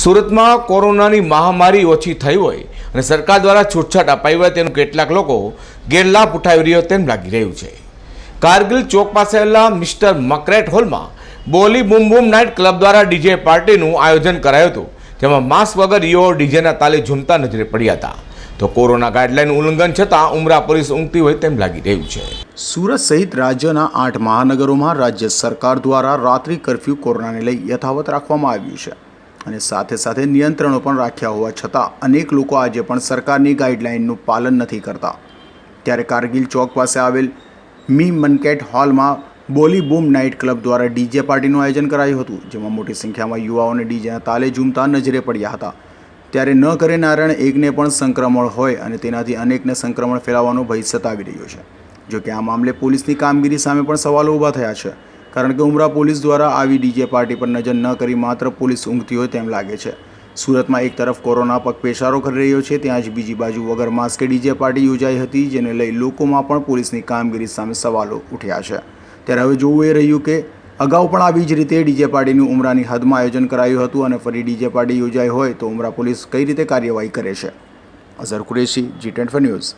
સુરતમાં કોરોનાની મહામારી ઓછી થઈ હોય અને સરકાર દ્વારા છૂટછાટ અપાઈ હોય તેનું કેટલાક લોકો ગેરલાભ ઉઠાવી રહ્યો તેમ લાગી રહ્યું છે. કારગિલ ચોક પાસે આવેલા મિસ્ટર મકરેટ હોલમાં બોલી બૂમ બૂમ નાઇટ ક્લબ દ્વારા ડીજે પાર્ટીનું આયોજન કરાયું હતું. જેમાં માસ્ક વગર યુવાઓ ડીજેના તાલે ઝૂમતા નજરે પડ્યા હતા. તો કોરોના ગાઈડલાઈન ઉલ્લંઘન છતાં ઉમરા પોલીસ ઊંઘતી હોય તેમ લાગી રહ્યું છે. સુરત સહિત રાજ્યના આઠ મહાનગરોમાં રાજ્ય સરકાર દ્વારા રાત્રિ કર્ફ્યુ કોરોનાને લઈ યથાવત રાખવામાં આવ્યું છે. અને સાથે સાથે નિયંત્રણો પણ રાખ્યા હોવા છતાં અનેક લોકો આજે પણ સરકારની ગાઈડલાઇનનું પાલન નથી કરતા. ત્યારે કારગિલ ચોક પાસે આવેલ મી મનકેટ હોલમાં બોલી બૂમ નાઇટ ક્લબ દ્વારા ડીજે પાર્ટીનું આયોજન કરાયું હતું, જેમાં મોટી સંખ્યામાં યુવાઓને ડીજેના તાલે ઝૂમતા નજરે પડ્યા હતા. ત્યારે ન કરે નારાયણ એકને પણ સંક્રમણ હોય અને તેનાથી અનેકને સંક્રમણ ફેલાવવાનો ભય સતાવી રહ્યો છે. જોકે આ મામલે પોલીસની કામગીરી સામે પણ સવાલો ઊભા થયા છે. કારણ કે ઉમરા પોલીસ દ્વારા આવી ડીજે પાર્ટી પર નજર ન કરી માત્ર પોલીસ ઊંઘતી હોય તેમ લાગે છે. સુરતમાં એક તરફ કોરોના પગપેસારો કરી રહ્યો છે, ત્યાં જ બીજી બાજુ વગર માસ્કે ડીજે પાર્ટી યોજાઈ હતી, જેને લઈ લોકોમાં પણ પોલીસની કામગીરી સામે સવાલો ઉઠ્યા છે. ત્યારે હવે જોવું એ રહ્યું કે અગાઉ પણ આવી જ રીતે ડીજે પાર્ટીનું ઉમરાની હદમાં આયોજન કરાયું હતું અને ફરી ડીજે પાર્ટી યોજાઈ હોય તો ઉમરા પોલીસ કઈ રીતે કાર્યવાહી કરે છે. Azhar Qureshi, G twenty news.